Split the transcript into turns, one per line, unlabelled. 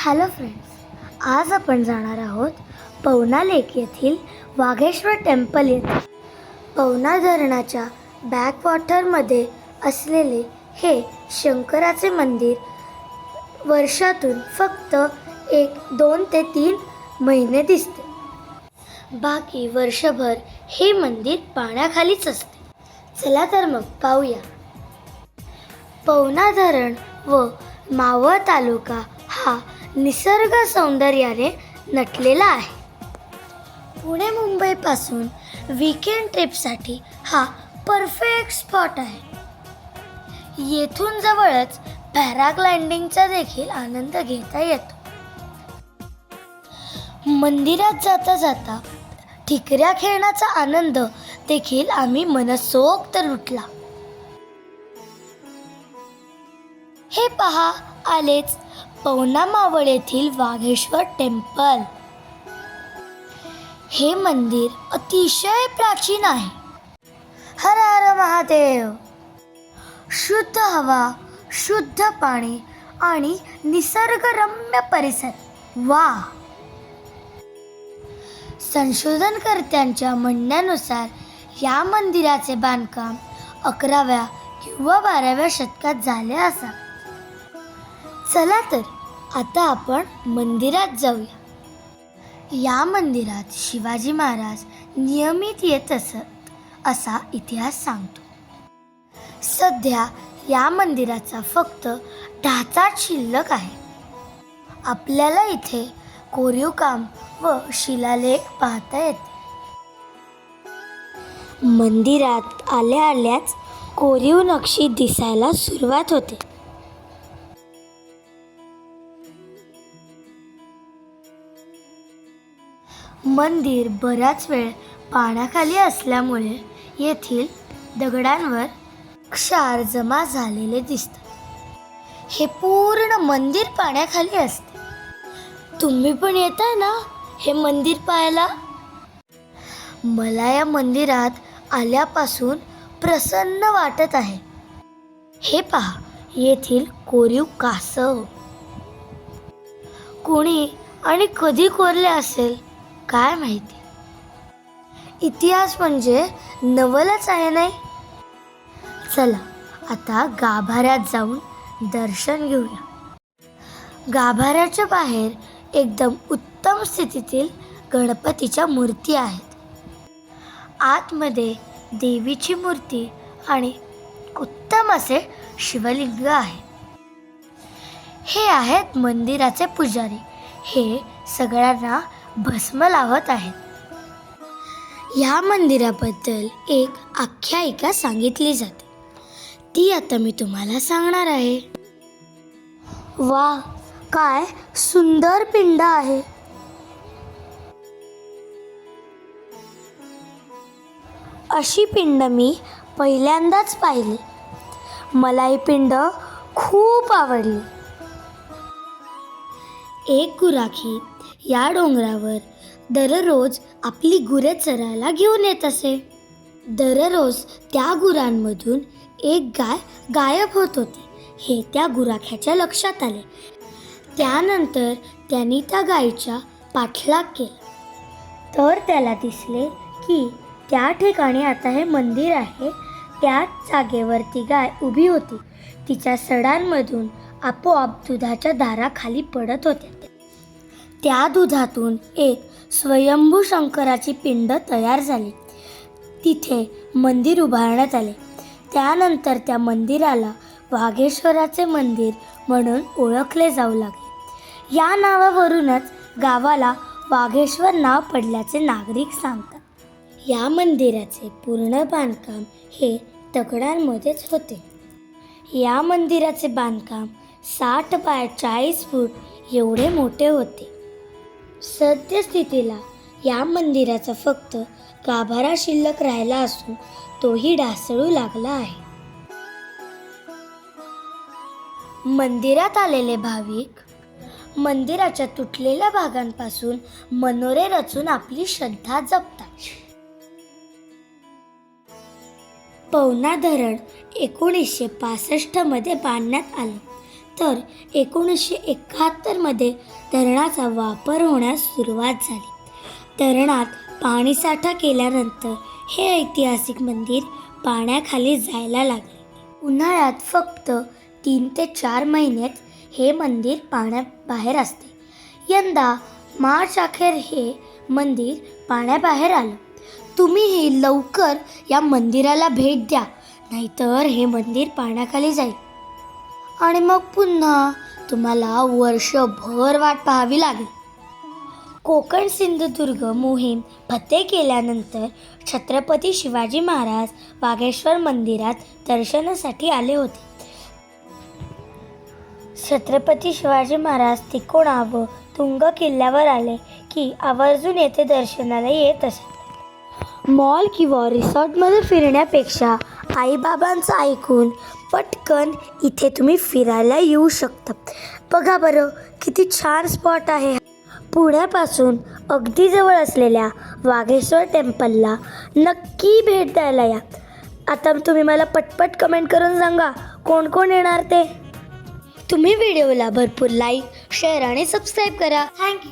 Hello friends आज आपण जाणार आहोत पवना लेक येथील वाघेश्वर टेम्पल येथे. पवना धरणाच्या बॅकवॉटरमध्ये असलेले हे शंकराचे मंदिर वर्षातून फक्त एक दोन ते तीन महिने दिसते. बाकी वर्षभर हे मंदिर पाण्याखालीच असते. चला तर मग पाहूया. पवना धरण व मावळ तालुका हा निसर्ग सौंदर्याने नटलेला आहे. पुणे मुंबईपासून विकेंड ट्रिपसाठी हा परफेक्ट स्पॉट आहे. येथून जवळच पॅराग्लायडिंगचा देखील आनंद घेता येतो. मंदिरात जाता जाता ठिकऱ्या खेळण्याचा आनंद देखील आम्ही मनसोक्त लुटला. हे पहा आलेच पवना मावळ येथील वाघेश्वर टेम्पल. हे मंदिर अतिशय प्राचीन आहे. हर हर महादेव. शुद्ध हवा शुद्ध पाणी आणि निसर्गरम्य परिसर. वा! संशोधनकर्त्यांच्या म्हणण्यानुसार या मंदिराचे बांधकाम अकराव्या किंवा बाराव्या शतकात झाले असा चला तर आता आपण मंदिरात जाऊया. या मंदिरात शिवाजी महाराज नियमित येत असत असा इतिहास सांगतो. सध्या या मंदिराचा फक्त ढाचाच शिल्लक आहे. आपल्याला इथे कोरीव काम व शिलालेख पाहता येते. मंदिरात आल्या आल्याच कोरीव नक्षी दिसायला सुरुवात होते. मंदिर बराच वेळ पाण्याखाली असल्यामुळे येथील दगडांवर क्षार जमा झालेले दिसतात. हे पूर्ण मंदिर पाण्याखाली असते. तुम्ही पण येताय ना हे मंदिर पाहायला? मला या मंदिरात आल्यापासून प्रसन्न वाटत आहे. हे पहा येथील कोरीव कासव. कोणी आणि कधी कोरले असेल? काय माहिती? इतिहास म्हणजे नवलच आहे नाही? चला आता गाभाऱ्यात जाऊन दर्शन घेऊया. गाभाऱ्याच्या बाहेर एकदम उत्तम स्थितीतील गणपतीच्या मूर्ती आहेत. आतमध्ये देवीची मूर्ती आणि उत्तम असे शिवलिंग आहे. हे आहेत मंदिराचे पुजारी. हे सगळ्यांना भस्म लावत आहेत. या मंदिराबद्दल एक आख्यायिका सांगितली जाते. ती आता मी तुम्हाला सांगणार आहे. वा काय सुंदर पिंड आहे. अशी पिंड मी पहिल्यांदाच पाहिली. मला ही पिंड खूप आवडली. एक गुराखी या डोंगरावर दररोज आपली गुरे चरायला घेऊन येत असे. दररोज त्या गुरांमधून एक गाय गायब होत होती हे त्या गुराख्याच्या लक्षात आले. त्यानंतर त्यांनी त्या गायीच्या पाठलाग केला. तर त्याला दिसले की त्या ठिकाणी आता हे मंदिर आहे. त्याच जागेवर ती गाय उभी होती. तिच्या सडांमधून आपोआप दुधाच्या धारा खाली पडत होत्या. त्या दुधातून एक स्वयंभू शंकराची पिंड तयार झाली. तिथे मंदिर उभारण्यात आले. त्यानंतर त्या मंदिराला वाघेश्वराचे मंदिर म्हणून ओळखले जाऊ लागले. या नावावरूनच गावाला वाघेश्वर नाव पडल्याचे नागरिक सांगतात. या मंदिराचे पूर्ण बांधकाम हे दगडांमध्येच होते. या मंदिराचे बांधकाम साठ बाय चाळीस फूट एवढे मोठे होते. सद्यस्थितीला या मंदिराचा फक्त गाभारा शिल्लक राहिला असून तोही ढासळू लागला आहे. मंदिरात आलेले भाविक मंदिराच्या तुटलेल्या भागांपासून मनोरे रचून आपली श्रद्धा जपतात. पवना धरण एकोणीसशे पासष्टमध्ये बांधण्यात आलं. तर एकोणीसशे एकाहत्तरमध्ये धरणाचा वापर होण्यास सुरुवात झाली. धरणात पाणीसाठा केल्यानंतर हे ऐतिहासिक मंदिर पाण्याखाली जायला लागले. उन्हाळ्यात फक्त तीन ते चार महिनेच हे मंदिर पाण्याबाहेर असते. यंदा मार्च अखेर हे मंदिर पाण्याबाहेर आलं. तुम्हीही लवकर या मंदिराला भेट द्या नाहीतर हे मंदिर पाण्याखाली जाईल. आणि मग पुन्हा तुम्हाला वर्षभर वाट पाहावी लागेल. कोकण सिंधुदुर्ग मोहीम फते केल्यानंतर छत्रपती शिवाजी महाराज बागेश्वर मंदिरात दर्शनासाठी आले होते. छत्रपती शिवाजी महाराज तिकोणा व तुंग किल्ल्यावर आले की आवर्जून येथे दर्शनाला येत असत मॉल किंवा रिसॉर्टमध्ये फिरण्यापेक्षा आईबाबांचं ऐकून पटकन इथे तुम्ही फिरायला येऊ शकता. बघा बरं किती छान स्पॉट आहे. पुण्यापासून अगदी जवळ असलेल्या वाघेश्वर टेम्पलला नक्की भेट द्यायला या. आता तुम्ही मला पटपट कमेंट करून सांगा कोण कोण येणार ते. तुम्ही व्हिडिओला भरपूर लाईक शेअर आणि सबस्क्राईब करा. Thank you